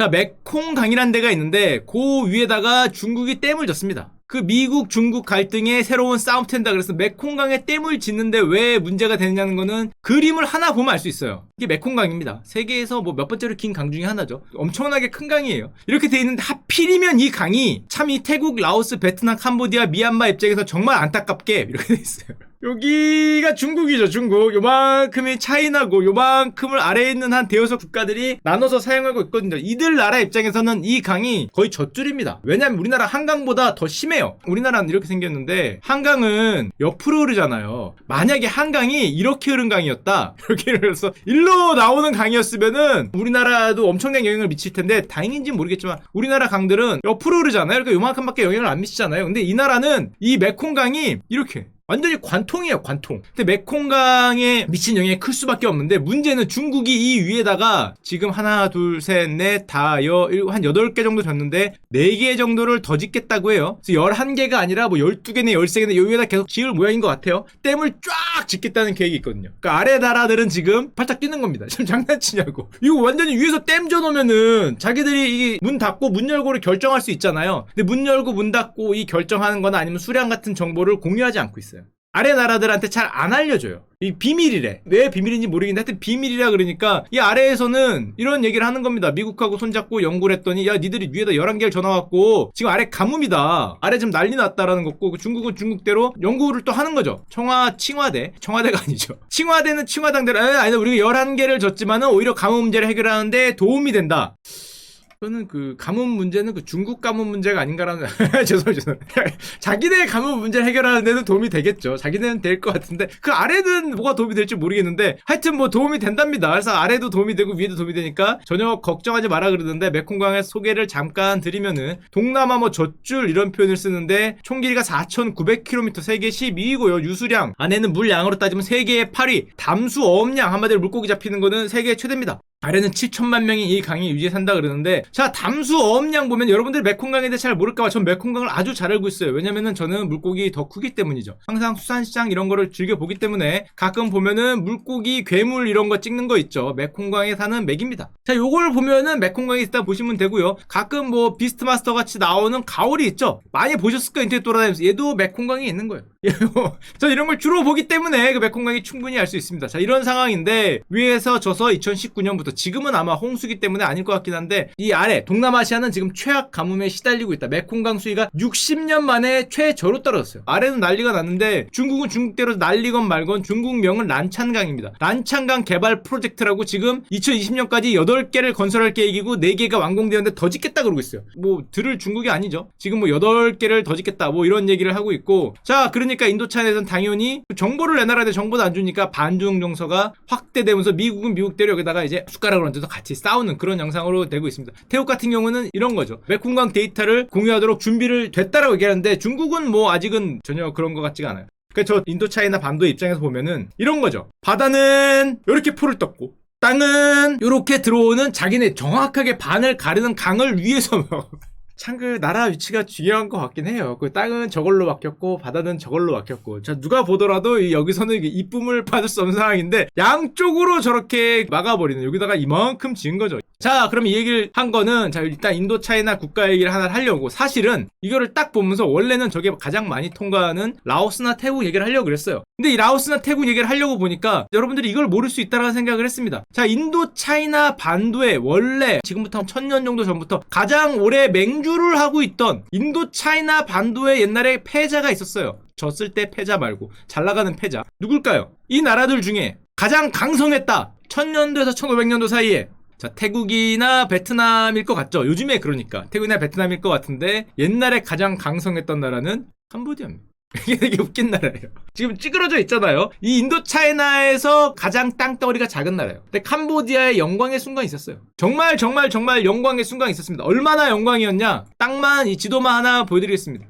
자, 메콩강이라는 데가 있는데 그 위에다가 중국이 댐을 졌습니다. 그 미국 중국 갈등의 새로운 싸움텐다 그래서 메콩강에 댐을 짓는데 왜 문제가 되느냐는 거는 그림을 하나 보면 알 수 있어요. 이게 메콩강입니다. 세계에서 뭐 몇 번째로 긴 강 중에 하나죠. 엄청나게 큰 강이에요. 이렇게 돼 있는데 하필이면 이 강이 참 이 태국, 라오스, 베트남, 캄보디아, 미얀마 입장에서 정말 안타깝게 이렇게 돼 있어요. 여기가 중국이죠, 중국. 요만큼이 차이나고 요만큼을 아래에 있는 한 대여섯 국가들이 나눠서 사용하고 있거든요. 이들 나라 입장에서는 이 강이 거의 젖줄입니다. 왜냐면 우리나라 한강보다 더 심해요. 우리나라는 이렇게 생겼는데 한강은 옆으로 흐르잖아요. 만약에 한강이 이렇게 흐른 강이었다. 이렇게 흐르서 일로 나오는 강이었으면은 우리나라도 엄청난 영향을 미칠 텐데 다행인지는 모르겠지만 우리나라 강들은 옆으로 흐르잖아요. 그러니까 요만큼밖에 영향을 안 미치잖아요. 근데 이 나라는 이 메콩강이 이렇게 완전히 관통이에요, 관통. 근데 메콩강에 미친 영향이 클 수밖에 없는데 문제는 중국이 이 위에다가 지금 하나, 둘, 셋, 넷, 다, 여, 일, 한 8개 정도 졌는데 4개 정도를 더 짓겠다고 해요. 그래서 11개가 아니라 뭐 12개네, 13개네, 여 위에다 계속 지을 모양인 것 같아요. 댐을 쫙 짓겠다는 계획이 있거든요. 그러니까 아래 나라들은 지금 팔짝 뛰는 겁니다. 지금 장난치냐고. 이거 완전히 위에서 댐 져놓으면은 자기들이 문 닫고 문 열고를 결정할 수 있잖아요. 근데 문 열고 문 닫고 이 결정하는 거나 아니면 수량 같은 정보를 공유하지 않고 있어요. 아래 나라들한테 잘 안 알려줘요. 이 비밀이래. 왜 비밀인지 모르겠는데 하여튼 비밀이라 그러니까 이 아래에서는 이런 얘기를 하는 겁니다. 미국하고 손잡고 연구를 했더니 야 니들이 위에다 11개를 전화 왔고 지금 아래 가뭄이다. 아래 지금 난리 났다라는 거고 그 중국은 중국대로 연구를 또 하는 거죠. 청와 칭화대. 청와대가 아니죠. 칭화대는 칭화당대로 아, 아니 우리가 11개를 줬지만은 오히려 가뭄 문제를 해결하는데 도움이 된다. 저는 그 가뭄 문제는 그 중국 가뭄 문제가 아닌가라는 죄송해요 죄송해요. 자기네 가뭄 문제를 해결하는 데는 도움이 되겠죠. 자기네는 될 것 같은데 그 아래는 뭐가 도움이 될지 모르겠는데 하여튼 뭐 도움이 된답니다. 그래서 아래도 도움이 되고 위에도 도움이 되니까 전혀 걱정하지 마라 그러는데 메콩강의 소개를 잠깐 드리면은 동남아 뭐 젖줄 이런 표현을 쓰는데 총 길이가 4,900km 세계 12위고요. 유수량. 안에는 물량으로 따지면 세계의 8위. 담수 어업량 한마디로 물고기 잡히는 거는 세계 최대입니다 아래는 7천만 명이 이 강에 유지에 산다 그러는데 자 담수 어업량 보면 여러분들 메콩강에 대해 잘 모를까봐 전 메콩강을 아주 잘 알고 있어요. 왜냐면은 저는 물고기 더 크기 때문이죠. 항상 수산시장 이런 거를 즐겨보기 때문에 가끔 보면은 물고기 괴물 이런 거 찍는 거 있죠. 메콩강에 사는 맥입니다. 자 요걸 보면은 메콩강에 있다 보시면 되고요. 가끔 뭐 비스트마스터 같이 나오는 가오리 있죠? 많이 보셨을 거예요. 인터넷 돌아다니면서. 얘도 메콩강에 있는 거예요. 저 이런 걸 주로 보기 때문에 그 메콩강이 충분히 알 수 있습니다. 자 이런 상황인데 위에서 져서 2019년부터 지금은 아마 홍수기 때문에 아닐 것 같긴 한데 이 아래 동남아시아는 지금 최악 가뭄에 시달리고 있다. 메콩강 수위가 60년 만에 최저로 떨어졌어요. 아래는 난리가 났는데 중국은 중국대로 난리건 말건 중국명은 란찬강입니다. 란찬강 개발 프로젝트라고 지금 2020년까지 8개를 건설할 계획이고 4개가 완공되었는데 더 짓겠다 그러고 있어요. 뭐 들을 중국이 아니죠. 지금 뭐 8개를 더 짓겠다 뭐 이런 얘기를 하고 있고 자 그러니까 인도차에서는 당연히 정보를 내놔야 돼 정보도 안 주니까 반중 정서가 확대되면서 미국은 미국대로 여기다가 이제 숟가락을 얹어서 같이 싸우는 그런 양상으로 되고 있습니다. 태국 같은 경우는 이런 거죠. 메콩강 데이터를 공유하도록 준비를 됐다라고 얘기하는데 중국은 뭐 아직은 전혀 그런 것 같지가 않아요. 그러니까 저 인도 차이나 반도 입장에서 보면은 이런 거죠. 바다는 이렇게 풀을 떴고 땅은 이렇게 들어오는 자기네 정확하게 반을 가르는 강을 위해서 참 그 나라 위치가 중요한 것 같긴 해요. 그 땅은 저걸로 바뀌었고 바다는 저걸로 바뀌었고 자 누가 보더라도 이 여기서는 이쁨을 받을 수 없는 상황인데 양쪽으로 저렇게 막아버리는 여기다가 이만큼 지은 거죠. 자 그럼 이 얘기를 한 거는 자 일단 인도 차이나 국가 얘기를 하나 하려고 사실은 이거를 딱 보면서 원래는 저게 가장 많이 통과하는 라오스나 태국 얘기를 하려고 그랬어요. 근데 이 라오스나 태국 얘기를 하려고 보니까 여러분들이 이걸 모를 수 있다라는 생각을 했습니다. 자 인도 차이나 반도에 원래 지금부터 한 천 년 정도 전부터 가장 오래 맹주 를 하고 있던 인도 차이나 반도에 옛날에 패자가 있었어요. 졌을 때 패자 말고 잘 나가는 패자 누굴까요? 이 나라들 중에 가장 강성했다. 1000년도에서 1500년도 사이에 자, 태국이나 베트남일 것 같죠? 요즘에 그러니까. 태국이나 베트남일 것 같은데, 옛날에 가장 강성했던 나라는 캄보디아입니다. 이게 웃긴 나라예요. 지금 찌그러져 있잖아요. 이 인도 차이나에서 가장 땅덩어리가 작은 나라예요. 근데 캄보디아의 영광의 순간이 있었어요. 정말 정말 정말 영광의 순간이 있었습니다. 얼마나 영광이었냐? 땅만 이 지도만 하나 보여드리겠습니다.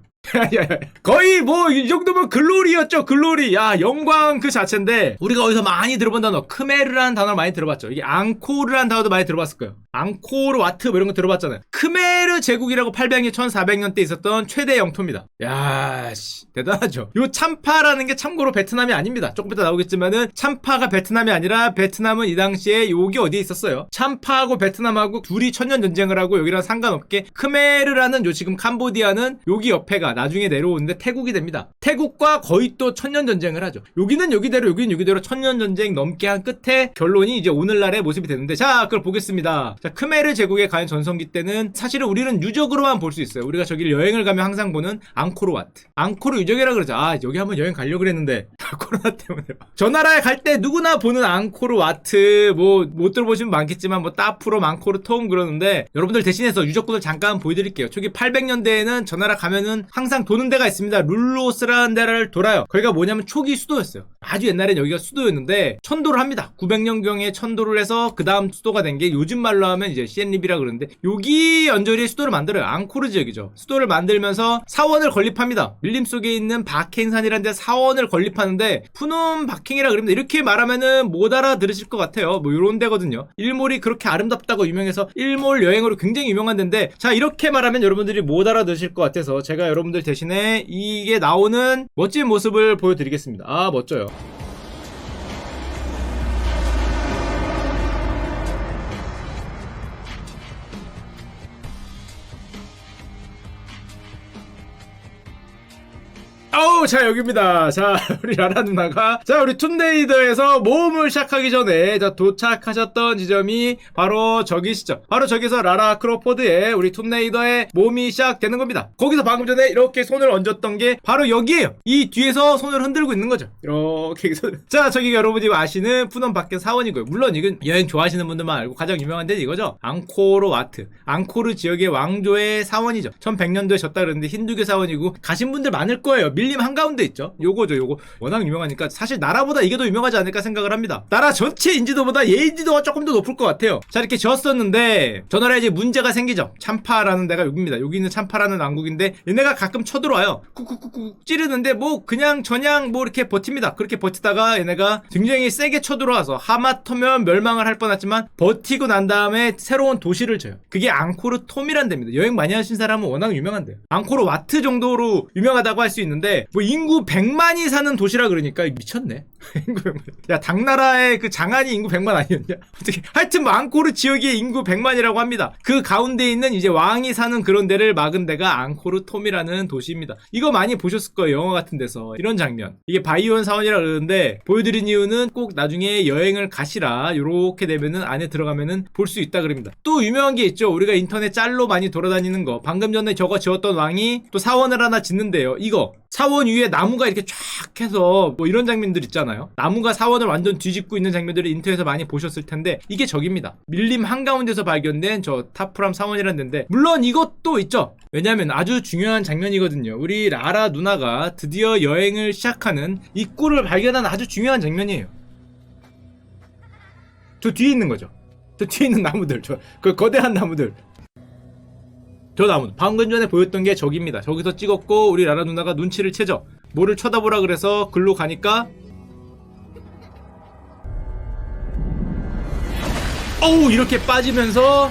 거의 뭐 이 정도면 글로리였죠 글로리. 야 영광 그 자체인데 우리가 어디서 많이 들어본 단어 크메르라는 단어를 많이 들어봤죠. 이게 앙코르라는 단어도 많이 들어봤을 거예요. 앙코르 와트 뭐 이런 거 들어봤잖아요. 크메르 제국이라고 800년 1400년 때 있었던 최대 영토입니다. 야씨 대단하죠. 요 참파라는 게 참고로 베트남이 아닙니다. 조금 이따 나오겠지만은 참파가 베트남이 아니라 베트남은 이 당시에 여기 어디에 있었어요? 참파하고 베트남하고 둘이 천년 전쟁을 하고 여기랑 상관없게 크메르라는 요 지금 캄보디아는 여기 옆에가 나중에 내려오는데 태국이 됩니다. 태국과 거의 또 천년 전쟁을 하죠. 여기는 여기대로 여기는 여기대로 천년 전쟁 넘게 한 끝에 결론이 이제 오늘날의 모습이 되는데 자 그걸 보겠습니다. 자 크메르 제국에 가는 전성기 때는 사실은 우리는 유적으로만 볼 수 있어요. 우리가 저기를 여행을 가면 항상 보는 앙코르와트. 앙코르 유적이라 그러죠. 아 여기 한번 여행 가려고 그랬는데 코로나 때문에 저 나라에 갈 때 누구나 보는 앙코르와트 뭐 못 들어보시면 많겠지만 뭐 따프로 앙코르 통 그러는데 여러분들 대신해서 유적구들 잠깐 보여드릴게요. 초기 800년대에는 저 나라 가면은 항상 도는 데가 있습니다. 룰로스라는 데를 돌아요. 거기가 뭐냐면 초기 수도였어요. 아주 옛날엔 여기가 수도였는데 천도를 합니다. 900년경에 천도를 해서 그 다음 수도가 된 게 요즘 말로 하면 이제 시엔립이라 그러는데 여기 연저리에 수도를 만들어요. 앙코르 지역이죠. 수도를 만들면서 사원을 건립합니다. 밀림 속에 있는 바켄산이라는 데 사원을 건립하는데 푸놈 바킹이라 그럽니다. 이렇게 말하면은 못 알아들으실 것 같아요. 뭐 이런 데거든요. 일몰이 그렇게 아름답다고 유명해서 일몰 여행으로 굉장히 유명한 데인데 자 이렇게 말하면 여러분들이 못 알아들으실 것 같아서 제가 여러분들 대신에 이게 나오는 멋진 모습을 보여드리겠습니다. 아 멋져요. 아우 자 여기입니다. 자 우리 라라 누나가. 자 우리 툰데이더에서 모험을 시작하기 전에 자 도착하셨던 지점이 바로 저기 시죠 바로 저기서 라라 크로포드의 우리 툰데이더의 모험이 시작되는 겁니다. 거기서 방금 전에 이렇게 손을 얹었던 게 바로 여기에요. 이 뒤에서 손을 흔들고 있는 거죠. 이렇게 손. 자 저기 여러분이 아시는 푸넌 밖의 사원이고요. 물론 이건 여행 좋아하시는 분들만 알고 가장 유명한 데는 이거죠. 앙코르 와트. 앙코르 지역의 왕조의 사원이죠. 1100년도에 졌다 그랬는데 힌두교 사원이고 가신 분들 많을 거예요 밀림 한가운데 있죠. 요거죠, 요거. 워낙 유명하니까 사실 나라보다 이게 더 유명하지 않을까 생각을 합니다. 나라 전체 인지도보다 얘 인지도가 조금 더 높을 것 같아요. 자, 이렇게 지었었는데 저 나라에 이제 문제가 생기죠. 참파라는 데가 여기입니다. 여기 있는 참파라는 왕국인데 얘네가 가끔 쳐들어와요. 쿡쿡쿡쿡 찌르는데 뭐 그냥 전향 뭐 이렇게 버팁니다. 그렇게 버티다가 얘네가 굉장히 세게 쳐들어와서 하마터면 멸망을 할 뻔했지만 버티고 난 다음에 새로운 도시를 져요. 그게 앙코르 톰이란 데입니다. 여행 많이 하신 사람은 워낙 유명한데요. 앙코르 와트 정도로 유명하다고 할 수 있는데 뭐 인구 100만이 사는 도시라 그러니까 미쳤네. 인구 100만. 야 당나라의 그 장안이 인구 100만 아니었냐? 어떻게 하여튼 뭐 앙코르 지역의 인구 100만이라고 합니다. 그 가운데 있는 이제 왕이 사는 그런 데를 막은 데가 앙코르 톰이라는 도시입니다. 이거 많이 보셨을 거예요. 영화 같은 데서 이런 장면. 이게 바이온 사원이라 그러는데 보여드린 이유는 꼭 나중에 여행을 가시라 요렇게 되면은 안에 들어가면은 볼 수 있다 그럽니다. 또 유명한 게 있죠. 우리가 인터넷 짤로 많이 돌아다니는 거. 방금 전에 저거 지었던 왕이 또 사원을 하나 짓는데요. 이거 사원 위에 나무가 이렇게 쫙 해서 뭐 이런 장면들 있잖아 요. 나무가 사원을 완전 뒤집고 있는 장면들을 인터넷에서 많이 보셨을 텐데 이게 저깁니다. 밀림 한가운데서 발견된 저 타프람 사원이라는 데인데 물론 이것도 있죠. 왜냐하면 아주 중요한 장면이거든요. 우리 라라 누나가 드디어 여행을 시작하는 입구를 발견한 아주 중요한 장면이에요. 저 뒤에 있는 거죠. 저 뒤에 있는 나무들, 저 그 거대한 나무들. 저 나무 방금 전에 보였던 게 저기입니다. 저기서 찍었고 우리 라라 누나가 눈치를 채죠. 뭐를 쳐다보라 그래서 글로 가니까 어우 이렇게 빠지면서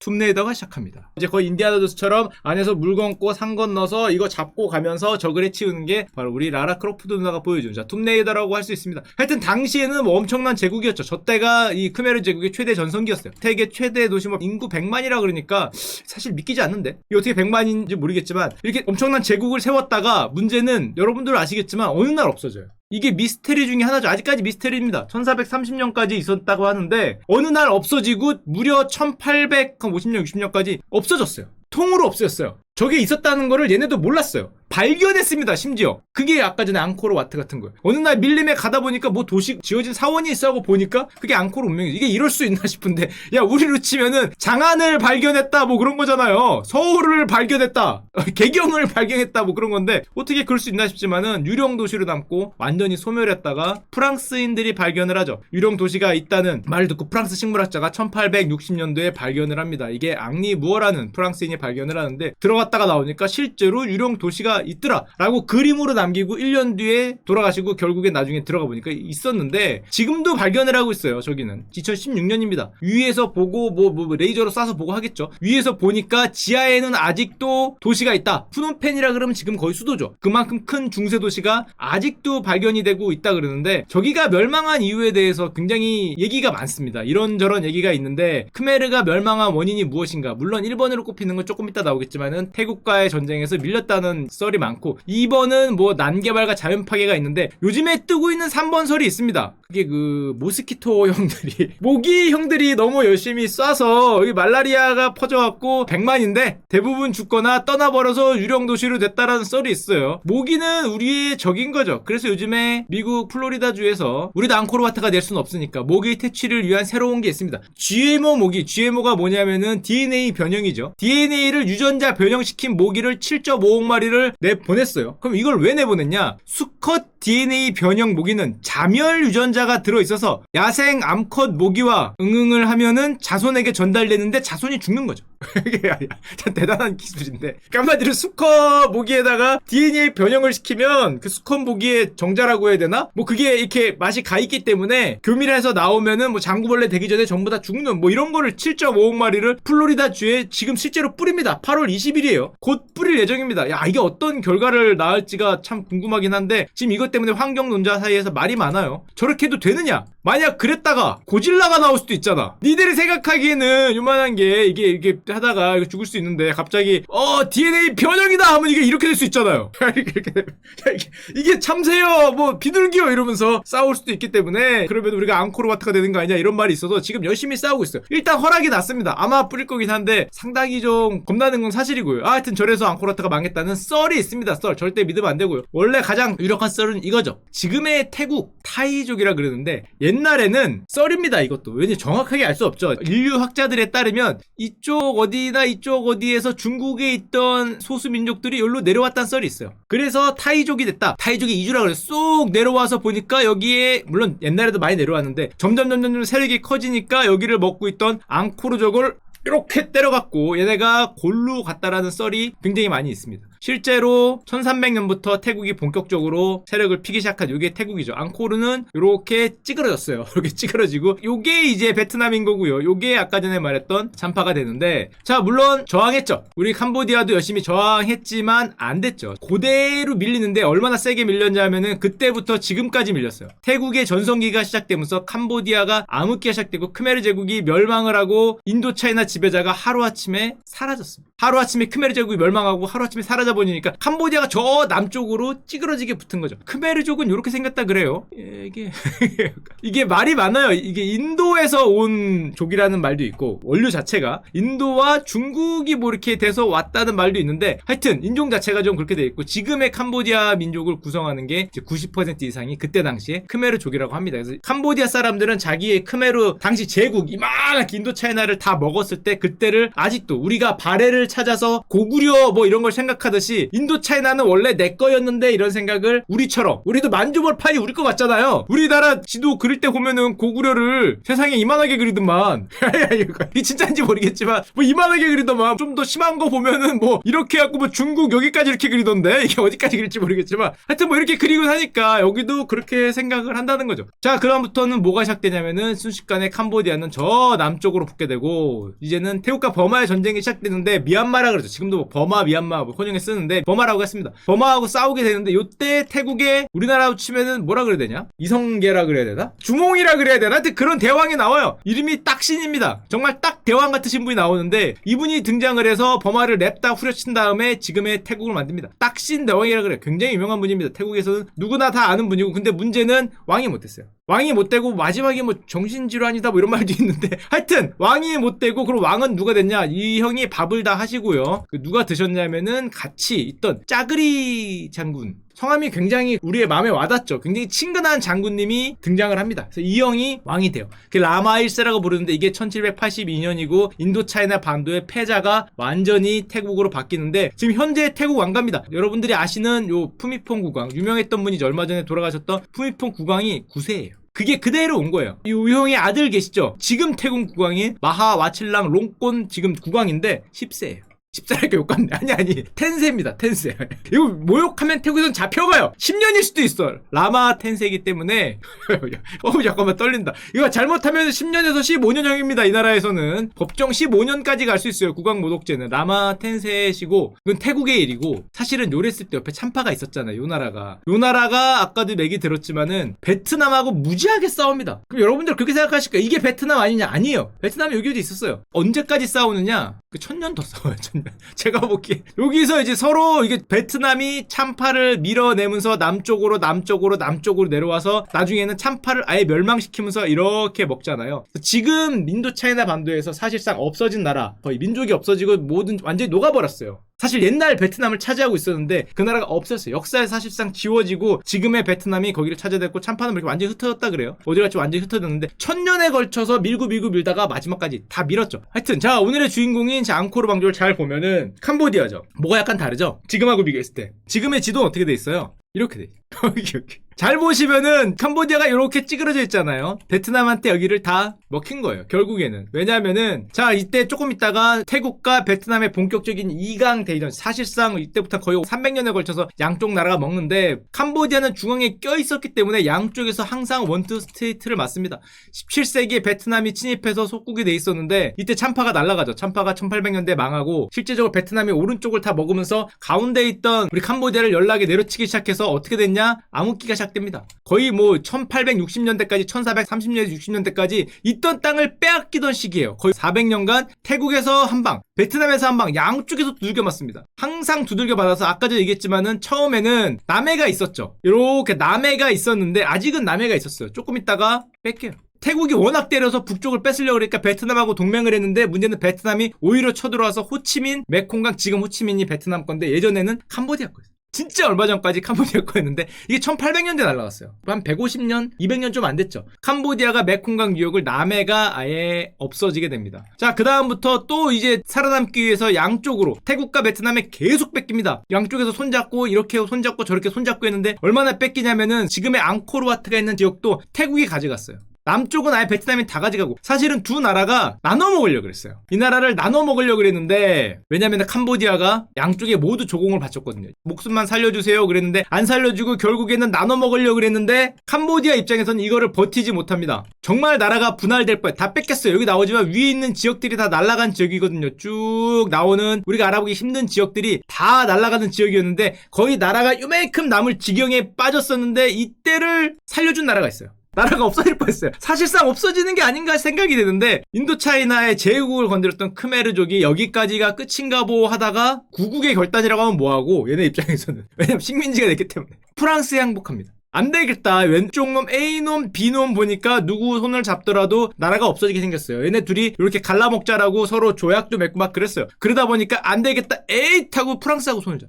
툼레이더가 시작합니다. 이제 거의 인디아나 조스처럼 안에서 물건 꼬 상 건너서 이거 잡고 가면서 적을 해치우는 게 바로 우리 라라 크로프드 누나가 보여준 자 툼레이더라고 할 수 있습니다. 하여튼 당시에는 뭐 엄청난 제국이었죠. 저 때가 이 크메르 제국의 최대 전성기였어요. 세계 최대 도시 뭐 인구 100만이라 그러니까 사실 믿기지 않는데 이게 어떻게 100만인지 모르겠지만 이렇게 엄청난 제국을 세웠다가 문제는 여러분들 아시겠지만 어느 날 없어져요. 이게 미스테리 중에 하나죠. 아직까지 미스테리입니다. 1430년까지 있었다고 하는데 어느 날 없어지고 무려 1850년, 60년까지 없어졌어요. 통으로 없어졌어요. 저게 있었다는 거를 얘네도 몰랐어요. 발견했습니다. 심지어 그게 아까 전에 앙코르 와트 같은 거예요. 어느 날 밀림에 가다 보니까 뭐 도시 지어진 사원이 있어 하고 보니까 그게 앙코르 운명이죠. 이게 이럴 수 있나 싶은데 야 우리로 치면은 장안을 발견했다 뭐 그런 거잖아요. 서울을 발견했다, 개경을 발견했다 뭐 그런 건데 어떻게 그럴 수 있나 싶지만은 유령 도시로 남고 완전히 소멸했다가 프랑스인들이 발견을 하죠. 유령 도시가 있다는 말을 듣고 프랑스 식물학자가 1860년도에 발견을 합니다. 이게 앙리 무어라는 프랑스인이 발견을 하는데 들어갔다가 나오니까 실제로 유령 도시가 있더라라고 그림으로 남기고 1년 뒤에 돌아가시고 결국에 나중에 들어가 보니까 있었는데 지금도 발견을 하고 있어요. 저기는 2016년입니다. 위에서 보고 뭐, 뭐 레이저로 쏴서 보고 하겠죠. 위에서 보니까 지하에는 아직도 도시가 있다. 푸놈펜이라 그러면 지금 거의 수도죠. 그만큼 큰 중세 도시가 아직도 발견이 되고 있다 그러는데 저기가 멸망한 이유에 대해서 굉장히 얘기가 많습니다. 이런저런 얘기가 있는데 크메르가 멸망한 원인이 무엇인가? 물론 1번으로 꼽히는 건 조금 이따 나오겠지만은 태국과의 전쟁에서 밀렸다는 썰이 많고 2번은 뭐 난개발과 자연 파괴가 있는데 요즘에 뜨고 있는 3번 설이 있습니다. 그게 그 모스키토 형들이 모기 형들이 너무 열심히 쏴서 여기 말라리아가 퍼져갖고 100만인데 대부분 죽거나 떠나버려서 유령 도시로 됐다라는 썰이 있어요. 모기는 우리의 적인 거죠. 그래서 요즘에 미국 플로리다 주에서 우리도 앙코르와트가 될 수는 없으니까 모기 퇴치를 위한 새로운 게 있습니다. GMO 모기. GMO가 뭐냐면은 DNA 변형이죠. DNA를 유전자 변형시킨 모기를 7.5억 마리를 내보냈어요. 그럼 이걸 왜 내보냈냐? 수컷 DNA 변형 모기는 자멸 유전자가 들어있어서 야생 암컷 모기와 응응을 하면은 자손에게 전달되는데 자손이 죽는 거죠. 이게 참 대단한 기술인데. 그러니까 한마디로 수컷 모기에다가 DNA 변형을 시키면 그 수컷 모기의 정자라고 해야 되나? 뭐 그게 이렇게 맛이 가 있기 때문에 교밀해서 나오면은 뭐 장구벌레 되기 전에 전부 다 죽는 뭐 이런 거를 7.5억 마리를 플로리다 주에 지금 실제로 뿌립니다. 8월 20일이에요. 곧 뿌릴 예정입니다. 야 이게 어떤 결과를 낳을지가 참 궁금하긴 한데 지금 이것 때문에 환경론자 사이에서 말이 많아요. 저렇게 해도 되느냐? 만약 그랬다가 고질라가 나올 수도 있잖아. 니들이 생각하기에는 요만한 게 이게 이게 하다가 죽을 수 있는데 갑자기 어 DNA 변형이다 하면 이게 이렇게 될 수 있잖아요. 이게, 참새요 뭐 비둘기요 이러면서 싸울 수도 있기 때문에 그러면 우리가 앙코르와트가 되는 거 아니냐 이런 말이 있어도 지금 열심히 싸우고 있어요. 일단 허락이 났습니다. 아마 뿌릴 거긴 한데 상당히 좀 겁나는 건 사실이고요. 아, 하여튼 저래서 앙코르와트가 망했다는 썰이 있습니다. 썰 절대 믿으면 안 되고요. 원래 가장 유력한 썰은 이거죠. 지금의 태국 타이족이라 그러는데 옛날에는 썰입니다. 이것도 왜냐 정확하게 알 수 없죠. 인류 학자들에 따르면 이쪽 어디나 이쪽 어디에서 중국에 있던 소수 민족들이 여기로 내려왔다는 썰이 있어요. 그래서 타이족이 됐다. 타이족이 이주라 그래. 쏙 내려와서 보니까 여기에 물론 옛날에도 많이 내려왔는데 점점 점 점 점 세력이 커지니까 여기를 먹고 있던 앙코르족을 이렇게 때려갖고 얘네가 골로 갔다라는 썰이 굉장히 많이 있습니다. 실제로 1300년부터 태국이 본격적으로 세력을 피기 시작한 요게 태국이죠. 앙코르는 이렇게 찌그러졌어요. 이렇게 찌그러지고 요게 이제 베트남인 거고요. 요게 아까 전에 말했던 참파가 되는데 자 물론 저항했죠. 우리 캄보디아도 열심히 저항했지만 안 됐죠. 고대로 밀리는데 얼마나 세게 밀렸냐면은 그때부터 지금까지 밀렸어요. 태국의 전성기가 시작되면서 캄보디아가 암흑기가 시작되고 크메르 제국이 멸망을 하고 인도 차이나 지배자가 하루아침에 사라졌습니다. 하루아침에 크메르 제국이 멸망하고 하루아침에 사라져 버리니까 캄보디아가 저 남쪽으로 찌그러지게 붙은 거죠. 크메르족은 이렇게 생겼다 그래요. 예, 이게 이게 말이 많아요. 이게 인도에서 온 족이라는 말도 있고 원류 자체가 인도와 중국이 뭐 이렇게 돼서 왔다는 말도 있는데 하여튼 인종 자체가 좀 그렇게 돼 있고 지금의 캄보디아 민족을 구성하는 게 이제 90% 이상이 그때 당시에 크메르족이라고 합니다. 그래서 캄보디아 사람들은 자기의 크메르 당시 제국 이만하게 인도 차이나를 다 먹었을 때 그때를 아직도 우리가 발해를 찾아서 고구려 뭐 이런 걸 생각하듯이 인도 차이나는 원래 내 거였는데 이런 생각을 우리처럼 우리도 만주벌 파이 우리 거 같잖아요. 우리나라 지도 그릴 때 보면은 고구려를 세상에 이만하게 그리더만 이 진짜인지 모르겠지만 뭐 이만하게 그리더만 좀 더 심한 거 보면은 뭐 이렇게 해갖고 뭐 중국 여기까지 이렇게 그리던데 이게 어디까지 그릴지 모르겠지만 하여튼 뭐 이렇게 그리고 나니까 여기도 그렇게 생각을 한다는 거죠. 자 그다음부터는 뭐가 시작되냐면은 순식간에 캄보디아는 저 남쪽으로 붙게 되고 이제는 태국과 버마의 전쟁이 시작되는데 미얀 마라 그러죠. 지금도 뭐 버마 미얀마 뭐 혼용에 쓰는데 버마라고 했습니다. 버마하고 싸우게 되는데 요때 태국에 우리나라로 치면은 뭐라 그래야 되냐? 이성계라 그래야 되나? 주몽이라 그래야 되나? 하여튼 그런 대왕이 나와요. 이름이 딱신입니다. 정말 딱 대왕 같으신 분이 나오는데 이분이 등장을 해서 버마를 냅다 후려친 다음에 지금의 태국을 만듭니다. 딱신 대왕이라 그래요. 굉장히 유명한 분입니다. 태국에서는 누구나 다 아는 분이고 근데 문제는 왕이 못했어요. 왕이 못 되고 마지막에 뭐 정신질환이다 뭐 이런 말도 있는데 하여튼 왕이 못 되고 그럼 왕은 누가 됐냐 이 형이 밥을 다 하시고요 그 누가 드셨냐면은 같이 있던 짜그리 장군 성함이 굉장히 우리의 마음에 와닿죠. 굉장히 친근한 장군님이 등장을 합니다. 그래서 이 형이 왕이 돼요. 그 라마 1세라고 부르는데 이게 1782년이고 인도 차이나 반도의 패자가 완전히 태국으로 바뀌는데 지금 현재 태국 왕가입니다. 여러분들이 아시는 요 푸미퐁 국왕 유명했던 분이 얼마 전에 돌아가셨던 푸미퐁 국왕이 9세예요. 그게 그대로 온 거예요. 이 형의 아들 계시죠? 지금 태국 국왕인 마하 와칠랑 롱꼰 지금 국왕인데 10세예요. 10살이니까 욕같네. 아니, 아니. 텐세입니다. 텐세. 이거 모욕하면 태국에선 잡혀가요. 10년일 수도 있어. 라마 텐세이기 때문에. 어, 잠깐만 떨린다. 이거 잘못하면 10년에서 15년형입니다. 이 나라에서는. 법정 15년까지 갈 수 있어요. 국왕 모독죄는. 라마 텐세시고, 이건 태국의 일이고, 사실은 요랬을 때 옆에 참파가 있었잖아요. 요 나라가. 요 나라가 아까도 맥이 들었지만은, 베트남하고 무지하게 싸웁니다. 그럼 여러분들 그렇게 생각하실 거예요. 이게 베트남 아니냐? 아니에요. 베트남이 여기도 있었어요. 언제까지 싸우느냐? 그 천년 더 싸워요, 천년. 제가 보기에. 여기서 이제 서로 이게 베트남이 참파를 밀어내면서 남쪽으로, 남쪽으로, 남쪽으로 내려와서 나중에는 참파를 아예 멸망시키면서 이렇게 먹잖아요. 지금 인도 차이나 반도에서 사실상 없어진 나라, 거의 민족이 없어지고 모든 완전히 녹아버렸어요. 사실 옛날 베트남을 차지하고 있었는데 그 나라가 없었어요. 역사에 사실상 지워지고 지금의 베트남이 거기를 차지했고 참파는 이렇게 완전히 흩어졌다 그래요. 어디 갔지 완전히 흩어졌는데 천년에 걸쳐서 밀고 밀고 밀다가 마지막까지 다 밀었죠. 하여튼 자 오늘의 주인공인 자 앙코르 왕조를 잘 보면은 캄보디아죠. 뭐가 약간 다르죠? 지금하고 비교했을 때 지금의 지도는 어떻게 돼 있어요? 이렇게 돼. 여기. 잘 보시면은 캄보디아가 이렇게 찌그러져 있잖아요. 베트남한테 여기를 다 먹힌 거예요. 결국에는. 왜냐면은 자 이때 조금 있다가 태국과 베트남의 본격적인 2강 대전 사실상 이때부터 거의 300년에 걸쳐서 양쪽 나라가 먹는데 캄보디아는 중앙에 껴 있었기 때문에 양쪽에서 항상 원투 스테이트를 맞습니다. 17세기에 베트남이 침입해서 속국이 돼 있었는데 이때 참파가 날아가죠. 참파가 1800년대 망하고 실제적으로 베트남이 오른쪽을 다 먹으면서 가운데 있던 우리 캄보디아를 연락에 내려치기 시작해서 어떻게 됐냐? 암흑기가 시작됩니다. 거의 뭐 1860년대까지 1430년에서 60년대까지 있던 땅을 빼앗기던 시기예요. 거의 400년간 태국에서 한 방, 베트남에서 한 방, 양쪽에서 두들겨 맞습니다. 항상 두들겨 받아서 아까 전에 얘기했지만은 처음에는 남해가 있었죠. 이렇게 남해가 있었는데 아직은 남해가 있었어요. 조금 있다가 뺄게요. 태국이 워낙 때려서 북쪽을 뺏으려고 그러니까 베트남하고 동맹을 했는데 문제는 베트남이 오히려 쳐들어와서 호치민, 메콩강 지금 호치민이 베트남 건데 예전에는 캄보디아 거였어요. 진짜 얼마 전까지 캄보디아 거였는데 이게 1800년대 날라갔어요. 한 150년, 200년 좀 안 됐죠. 캄보디아가 메콩강 유역을 남해가 아예 없어지게 됩니다. 자, 그 다음부터 또 이제 살아남기 위해서 양쪽으로 태국과 베트남에 계속 뺏깁니다. 양쪽에서 손잡고 이렇게 손잡고 저렇게 손잡고 했는데 얼마나 뺏기냐면은 지금의 앙코르와트가 있는 지역도 태국이 가져갔어요. 남쪽은 아예 베트남이 다 가져가고 사실은 두 나라가 나눠 먹으려고 그랬어요. 이 나라를 나눠 먹으려고 그랬는데 왜냐면 캄보디아가 양쪽에 모두 조공을 바쳤거든요. 목숨만 살려주세요 그랬는데 안 살려주고 결국에는 나눠 먹으려고 그랬는데 캄보디아 입장에서는 이거를 버티지 못합니다. 정말 나라가 분할될 뻔. 다 뺏겼어요. 여기 나오지만 위에 있는 지역들이 다 날아간 지역이거든요. 쭉 나오는 우리가 알아보기 힘든 지역들이 다 날아가는 지역이었는데 거의 나라가 요만큼 남을 지경에 빠졌었는데 이때를 살려준 나라가 있어요. 나라가 없어질 뻔했어요. 사실상 없어지는 게 아닌가 생각이 되는데 인도 차이나의 제국을 건드렸던 크메르족이 여기까지가 끝인가 보 하다가 구국의 결단이라고 하면 뭐하고 얘네 입장에서는 왜냐면 식민지가 됐기 때문에 프랑스에 항복합니다. 안 되겠다. 왼쪽 놈 A놈 B놈 보니까 누구 손을 잡더라도 나라가 없어지게 생겼어요. 얘네 둘이 이렇게 갈라먹자라고 서로 조약도 맺고 막 그랬어요. 그러다 보니까 안 되겠다. 에이 타고 프랑스하고 손을 잡.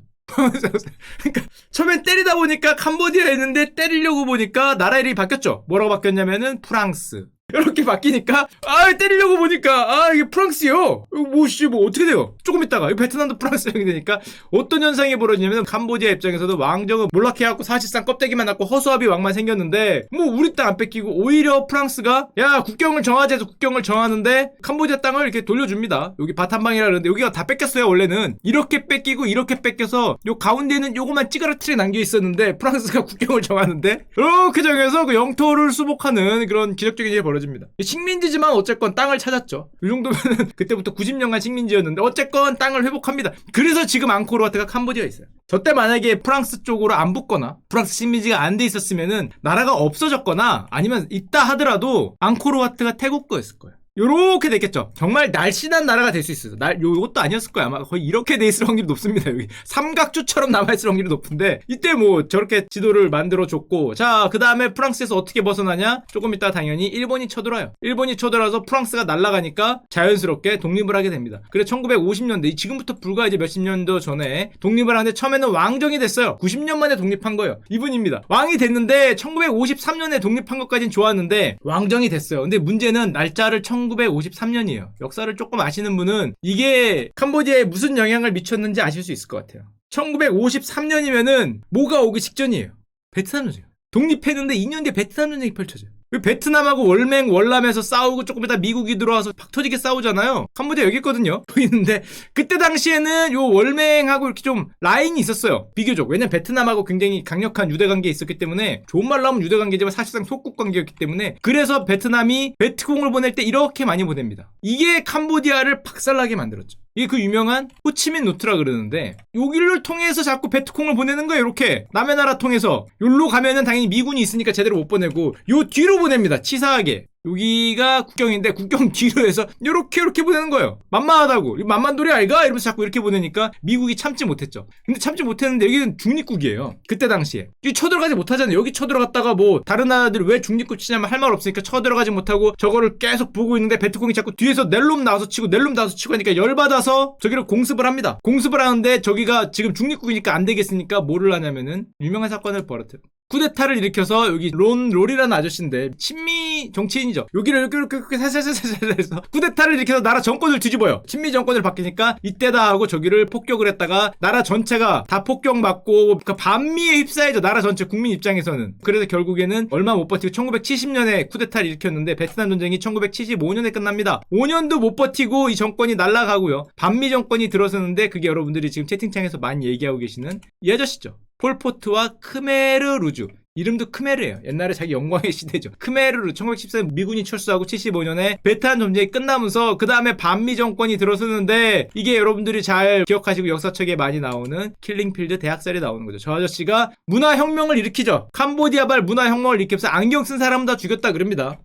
그러니까 처음엔 때리다 보니까 캄보디아에 있는데 때리려고 보니까 나라 이름이 바뀌었죠. 뭐라고 바뀌었냐면은 프랑스. 이렇게 바뀌니까 아 때리려고 보니까 아 이게 프랑스요. 뭐씨 뭐 어떻게 돼요? 조금 있다가 이 베트남도 프랑스 형이 되니까 어떤 현상이 벌어지냐면 캄보디아 입장에서도 왕정은 몰락해갖고 사실상 껍데기만 났고 허수아비 왕만 생겼는데 뭐 우리 땅 안 뺏기고 오히려 프랑스가 야 국경을 정하자 해서 국경을 정하는데 캄보디아 땅을 이렇게 돌려줍니다. 여기 바탄방이라 그러는데 여기가 다 뺏겼어요 원래는 이렇게 뺏기고 이렇게 뺏겨서 요 가운데는 요거만 찌그러트리 남겨 있었는데 프랑스가 국경을 정하는데 이렇게 정해서 그 영토를 수복하는 그런 기적적인 일이 벌어 집니다. 식민지지만 어쨌건 땅을 찾았죠. 이 정도면은 그때부터 90년간 식민지였는데 어쨌건 땅을 회복합니다. 그래서 지금 앙코르와트가 캄보디아에 있어요. 저때 만약에 프랑스 쪽으로 안 붙거나 프랑스 식민지가 안 돼 있었으면은 나라가 없어졌거나 아니면 있다 하더라도 앙코르와트가 태국 거였을 거예요. 요렇게 됐겠죠. 정말 날씬한 나라가 될 수 있어요. 날, 요, 요것도 아니었을 거야. 아마 거의 이렇게 돼 있을 확률이 높습니다. 여기. 삼각주처럼 남아있을 확률이 높은데, 이때 뭐 저렇게 지도를 만들어줬고, 자, 그 다음에 프랑스에서 어떻게 벗어나냐? 조금 이따 당연히 일본이 쳐들어요. 일본이 쳐들어서 프랑스가 날아가니까 자연스럽게 독립을 하게 됩니다. 그래 1950년대, 지금부터 불과 이제 몇십 년도 전에 독립을 하는데 처음에는 왕정이 됐어요. 90년 만에 독립한 거예요. 이분입니다. 왕이 됐는데 1953년에 독립한 것까진 좋았는데 왕정이 됐어요. 근데 문제는 날짜를 1953년이에요. 역사를 조금 아시는 분은 이게 캄보디아에 무슨 영향을 미쳤는지 아실 수 있을 것 같아요. 1953년이면은 뭐가 오기 직전이에요. 베트남 전쟁. 독립했는데 2년 뒤에 베트남 전쟁이 펼쳐져요. 그 베트남하고 월맹 월남에서 싸우고 조금 이따 미국이 들어와서 팍 터지게 싸우잖아요. 캄보디아 여기 있거든요. 보이는데 그때 당시에는 요 월맹하고 이렇게 좀 라인이 있었어요. 비교적. 왜냐면 베트남하고 굉장히 강력한 유대 관계 있었기 때문에 좋은 말로 하면 유대 관계지만 사실상 속국 관계였기 때문에 그래서 베트남이 베트콩을 보낼 때 이렇게 많이 보냅니다. 이게 캄보디아를 박살나게 만들었죠. 이게 그 유명한 호치민 노트라 그러는데 여기를 통해서 자꾸 베트콩을 보내는 거예요 이렇게. 남의 나라 통해서. 여기로 가면은 당연히 미군이 있으니까 제대로 못 보내고 요 뒤로 보냅니다 치사하게 여기가 국경인데 국경 뒤로 해서 요렇게 요렇게 보내는 거예요. 만만하다고. 이 만만돌이 알가? 이러면서 자꾸 이렇게 보내니까 미국이 참지 못했죠. 근데 참지 못했는데 여기는 중립국이에요. 그때 당시에. 이 쳐들어가지 못하잖아요. 여기 쳐들어갔다가 뭐 다른 나라들이 왜 중립국 치냐면 할 말 없으니까 쳐들어가지 못하고 저거를 계속 보고 있는데 베트콩이 자꾸 뒤에서 넬롬 나와서 치고 넬롬 나와서 치고 하니까 열받아서 저기를 공습을 합니다. 공습을 하는데 저기가 지금 중립국이니까 안 되겠으니까 뭐를 하냐면은 유명한 사건을 벌였대요 쿠데타를 일으켜서 여기 론 롤이라는 아저씨인데 친미 정치인이죠. 여기를 이렇게 이렇게 이렇게 살살살살살 해서 쿠데타를 일으켜서 나라 정권을 뒤집어요. 친미 정권을 바뀌니까 이때다 하고 저기를 폭격을 했다가 나라 전체가 다 폭격 맞고 그 반미에 휩싸이죠. 나라 전체 국민 입장에서는. 그래서 결국에는 얼마 못 버티고 1970년에 쿠데타를 일으켰는데 베트남 전쟁이 1975년에 끝납니다. 5년도 못 버티고 이 정권이 날아가고요. 반미 정권이 들어서는데 그게 여러분들이 지금 채팅창에서 많이 얘기하고 계시는 이 아저씨죠. 폴포트와 크메르 루주. 이름도 크메르예요. 옛날에 자기 영광의 시대죠. 크메르루 1914년 미군이 철수하고 75년에 베트남 전쟁이 끝나면서 그 다음에 반미 정권이 들어서는데 이게 여러분들이 잘 기억하시고 역사책에 많이 나오는 킬링필드 대학살이 나오는 거죠. 저 아저씨가 문화혁명을 일으키죠. 캄보디아발 문화혁명을 일으키면서 안경 쓴 사람 다 죽였다 그럽니다.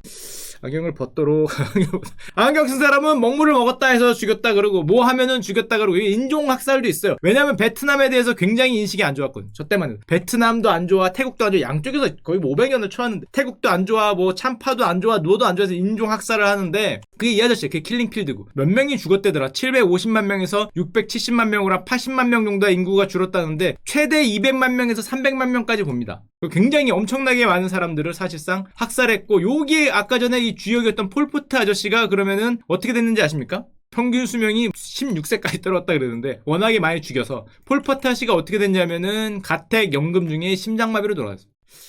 안경을 벗도록 안경 쓴 사람은 먹물을 먹었다 해서 죽였다 그러고 뭐 하면은 죽였다 그러고 인종 학살도 있어요. 왜냐하면 베트남에 대해서 굉장히 인식이 안 좋았거든. 저 때만 해도 베트남도 안 좋아, 태국도 안 좋아, 양쪽에서 거의 뭐 500년을 쳐왔는데 태국도 안 좋아, 뭐 참파도 안 좋아, 노도 안 좋아해서 인종 학살을 하는데 그게 이 아저씨 그게 킬링필드고 몇 명이 죽었대더라. 750만 명에서 670만 명으로 한 80만 명 정도의 인구가 줄었다는데 최대 200만 명에서 300만 명까지 봅니다. 굉장히 엄청나게 많은 사람들을 사실상 학살했고 요게 아까 전에 이 주역이었던 폴포트 아저씨가 그러면은 어떻게 됐는지 아십니까? 평균 수명이 16세까지 떨어졌다 그러는데 워낙에 많이 죽여서 폴포트 아저씨가 어떻게 됐냐면은 가택 연금 중에 심장마비로 돌아갔어요.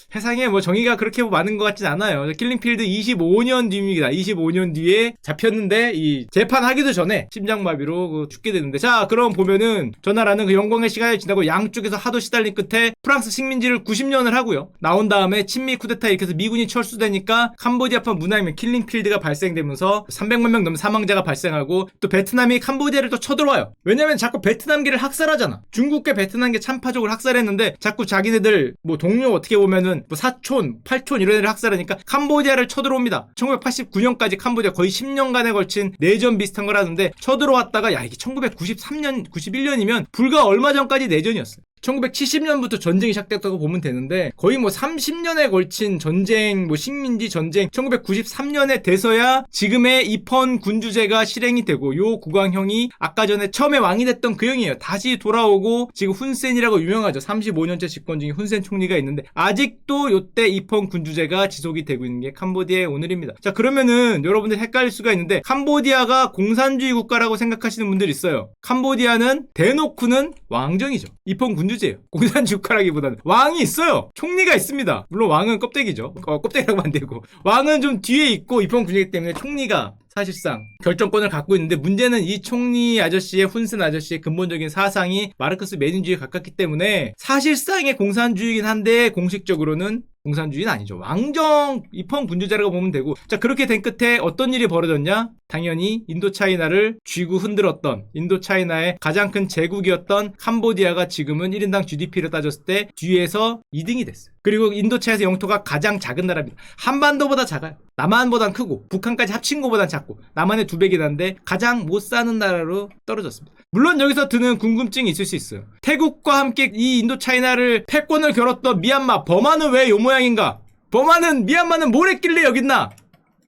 세상에 뭐 정의가 그렇게 많은 것 같진 않아요. 킬링필드 25년 뒤입니다. 25년 뒤에 잡혔는데 이 재판하기도 전에 심장마비로 그 죽게 되는데 자 그럼 보면은 저 나라는 그 영광의 시간이 지나고 양쪽에서 하도 시달린 끝에 프랑스 식민지를 90년을 하고요. 나온 다음에 친미 쿠데타 해서 미군이 철수되니까 캄보디아판 문화혁명 킬링필드가 발생되면서 300만 명 넘는 사망자가 발생하고 또 베트남이 캄보디아를 또 쳐들어와요. 왜냐면 자꾸 베트남계를 학살하잖아. 중국계 베트남계 참파족을 학살했는데 자꾸 자기네들 뭐 동료 어떻게 보면 은 뭐 사촌, 팔촌 이런 애를 학살하니까 캄보디아를 쳐들어옵니다. 1989년까지 캄보디아 거의 10년간에 걸친 내전 비슷한 걸 하는데 쳐들어왔다가 야 이게 1993년, 91년이면 불과 얼마 전까지 내전이었어요. 1970년부터 전쟁이 시작됐다고 보면 되는데 거의 뭐 30년에 걸친 전쟁, 뭐 식민지 전쟁 1993년에 돼서야 지금의 입헌 군주제가 실행이 되고 요 국왕형이 아까 전에 처음에 왕이 됐던 그 형이에요. 다시 돌아오고 지금 훈센이라고 유명하죠. 35년째 집권 중인 훈센 총리가 있는데 아직도 요때 입헌 군주제가 지속이 되고 있는 게 캄보디아의 오늘입니다. 자 그러면은 여러분들 헷갈릴 수가 있는데 캄보디아가 공산주의 국가라고 생각하시는 분들 있어요. 캄보디아는 대놓고는 왕정이죠. 입헌 군 주제예요. 공산주의 국가라기보다는 왕이 있어요. 총리가 있습니다. 물론 왕은 껍데기죠. 어, 껍데기라고 안 되고 왕은 좀 뒤에 있고 입헌 군주이기 때문에 총리가 사실상 결정권을 갖고 있는데 문제는 이 총리 아저씨의 훈슨 아저씨의 근본적인 사상이 마르크스 메닌주의에 가깝기 때문에 사실상의 공산주의이긴 한데 공식적으로는 공산주의는 아니죠. 왕정 입헌 군주제라고 보면 되고 자 그렇게 된 끝에 어떤 일이 벌어졌냐? 당연히 인도차이나를 쥐고 흔들었던 인도차이나의 가장 큰 제국이었던 캄보디아가 지금은 1인당 GDP를 따졌을 때 뒤에서 2등이 됐어요. 그리고 인도차에서 영토가 가장 작은 나라입니다. 한반도보다 작아요. 남한보단 크고 북한까지 합친 것보단 작고 남한의 두 배긴 한데 가장 못 사는 나라로 떨어졌습니다. 물론 여기서 드는 궁금증이 있을 수 있어요. 태국과 함께 이 인도차이나를 패권을 겨뤘던 미얀마 버마는 왜 요모 양인가? 버마는 미얀마는 뭘 했길래 여기 있나?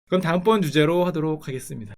그건 다음번 주제로 하도록 하겠습니다.